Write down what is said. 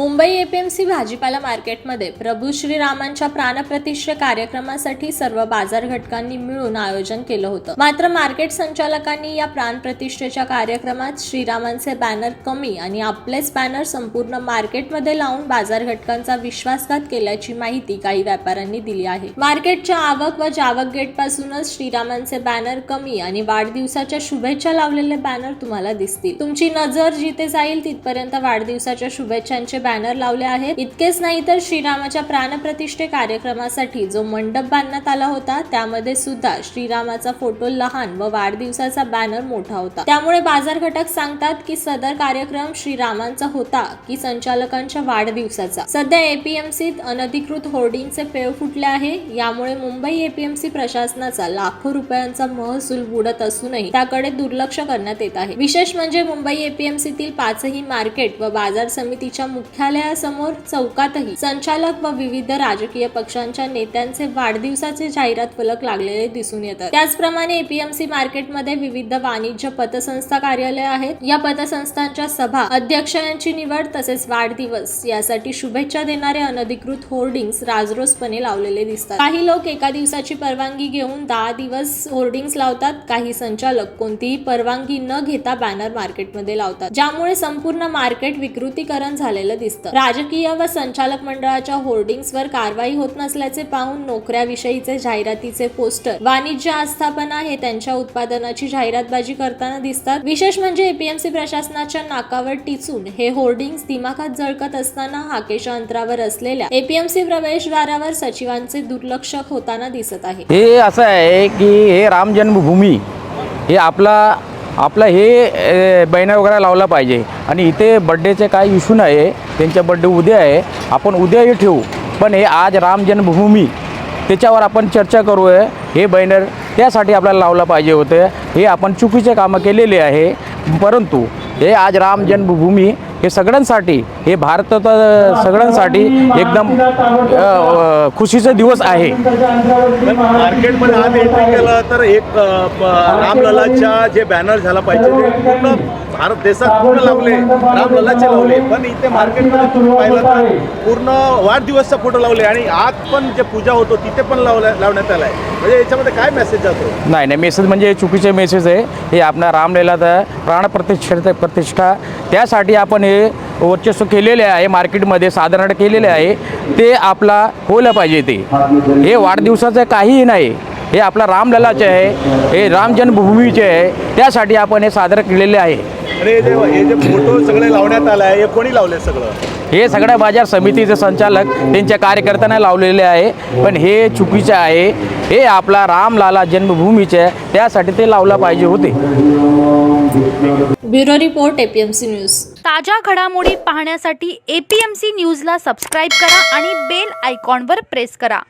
Mumbai APMC भाजीपाला मार्केटमध्ये प्रभू श्रीरामांच्या प्राणप्रतिष्ठे कार्यक्रमासाठी सर्व बाजार घटकांनी मिळून आयोजन केलं होतं. मात्र मार्केट संचालकांनी या प्राणप्रतिष्ठेच्या कार्यक्रमात श्रीरामांचे बॅनर कमी आणि आपलेच बॅनर संपूर्ण मार्केटमध्ये लावून बाजार घटकांचा विश्वासघात केल्याची माहिती काही व्यापाऱ्यांनी दिली आहे. मार्केटच्या आवक व जावक गेट पासूनच श्रीरामांचे बॅनर कमी आणि वाढदिवसाच्या शुभेच्छा लावलेले बॅनर तुम्हाला दिसतील. तुमची नजर जिथे जाईल तिथपर्यंत वाढदिवसाच्या शुभेच्छांचे बॅनर लावले आहेत. इतकेच नाही तर श्रीरामाच्या प्राणप्रतिष्ठे कार्यक्रमासाठी जो मंडप बांधण्यात आला होता त्यामध्ये सुद्धा श्रीरामाचा फोटो लहान व वाढदिवसाचा बॅनर मोठा होता. त्यामुळे बाजार घटक सांगतात की सदर कार्यक्रम श्रीरामांचा होता की संचालकांच्या वाढदिवसाचा. सध्या एपीएमसीत अनधिकृत होर्डिंगचे पेव फुटले आहे. यामुळे मुंबई एपीएमसी प्रशासनाचा लाखो रुपयांचा महसूल बुडत असूनही त्याकडे दुर्लक्ष करण्यात येत आहे. विशेष म्हणजे मुंबई एपीएमसीतील पाचही मार्केट व बाजार समितीच्या मुख्य मुख्यालयासमोर चौकातही संचालक व विविध राजकीय पक्षांच्या नेत्यांचे वाढदिवसाचे जाहिरात फलक लागलेले दिसून येतात. त्याचप्रमाणे एपीएमसी मार्केटमध्ये विविध वाणिज्य पतसंस्था कार्यालय आहेत. या पतसंस्थांच्या सभा अध्यक्ष यांची निवड तसेच वाढदिवस यासाठी शुभेच्छा देणारे अनधिकृत होर्डिंग्स राजरोसपणे लावलेले दिसतात. काही लोक एका दिवसाची परवानगी घेऊन दहा दिवस होर्डिंग्स लावतात. काही संचालक कोणतीही परवानगी न घेता बॅनर मार्केटमध्ये लावतात. ज्यामुळे संपूर्ण मार्केट विकृतीकरण झालेलं दिसतं राजकीय व संचालक मंडळाच्या होर्डिंग्सवर कारवाई होत नसल्याचे पाहून नोकऱ्याविषयीचे जाहिरातीचे पोस्टर वाणिज्य आस्थापना हे त्यांच्या उत्पादनाची जाहिरातबाजी करताना दिसतात. विशेष म्हणजे एपीएमसी प्रशासनाच्या नाकावर टिचून हे होर्डिंग्स दिमाखात जळकत असताना हाकेच्या अंतरावर असलेल्या एपीएमसी प्रवेशद्वारावर सचिवांचे दुर्लक्ष होताना दिसत आहे. हे असं आहे की हे राम जन्मभूमी हे आपला आपलं हे बॅनर वगैरे लावला पाहिजे. आणि इथे बड्डेचे काही इश्यू नाही आहे त्यांचा बड्डे उद्या आहे. आपण उद्याही ठेवू. पण हे आज राम जन्मभूमी त्याच्यावर आपण चर्चा करू आहे हे बॅनर त्यासाठी आपल्याला लावलं पाहिजे होतं. हे आपण चुकीचे कामं केलेले आहे. परंतु हे आज राम जन्मभूमी हे सगळ्यांसाठी हे भारतात सगळ्यांसाठी एकदम खुशीचा दिवस आहे. मार्केटमध्ये आज एंट्री केलं तर एक रामललाच्या जे बॅनर झाला पाहिजे ते पूर्ण भारत देशात पूर्ण लावले रामललाचे लावले. पण इथे मार्केटमध्ये तुम्ही पाहिलं तर पूर्ण वाढदिवसचा फोटो लावले आणि आज पण जे पूजा होतो तिथे पण लावल्या लावण्यात आला आहे. म्हणजे याच्यामध्ये काय मेसेज जातो? नाही नाही मेसेज म्हणजे चुकीचे मेसेज आहे. हे आपल्या रामलीलाचा प्राणप्रतिष्ठा प्रतिष्ठा त्यासाठी आपण हे वर्चस्व केलेले आहे मार्केटमध्ये साधारण केलेले आहे. ते आपला होलं पाहिजे ते. हे वाढदिवसाचं काहीही नाही. हे आपला रामललाचे आहे हे राम जन्मभूमीचे आहे. त्यासाठी आपण हे सादर केलेले आहे. आणि हे जे हे जे फोटो सगळे लावण्यात आले आहे हे कोणी लावले सगळं? हे सगळ्या बाजार समितीचे संचालक त्यांच्या कार्यकर्त्यांना लावलेले आहे. पण हे चुकीचे आहे. हे आपला रामलाला जन्मभूमीचे आहे. त्यासाठी ते लावला पाहिजे होते. Bureau report APMC news. ताज्या घडामोडी पाहण्यासाठी एपीएमसी न्यूजला सबस्क्राईब करा आणि बेल आयकॉनवर प्रेस करा.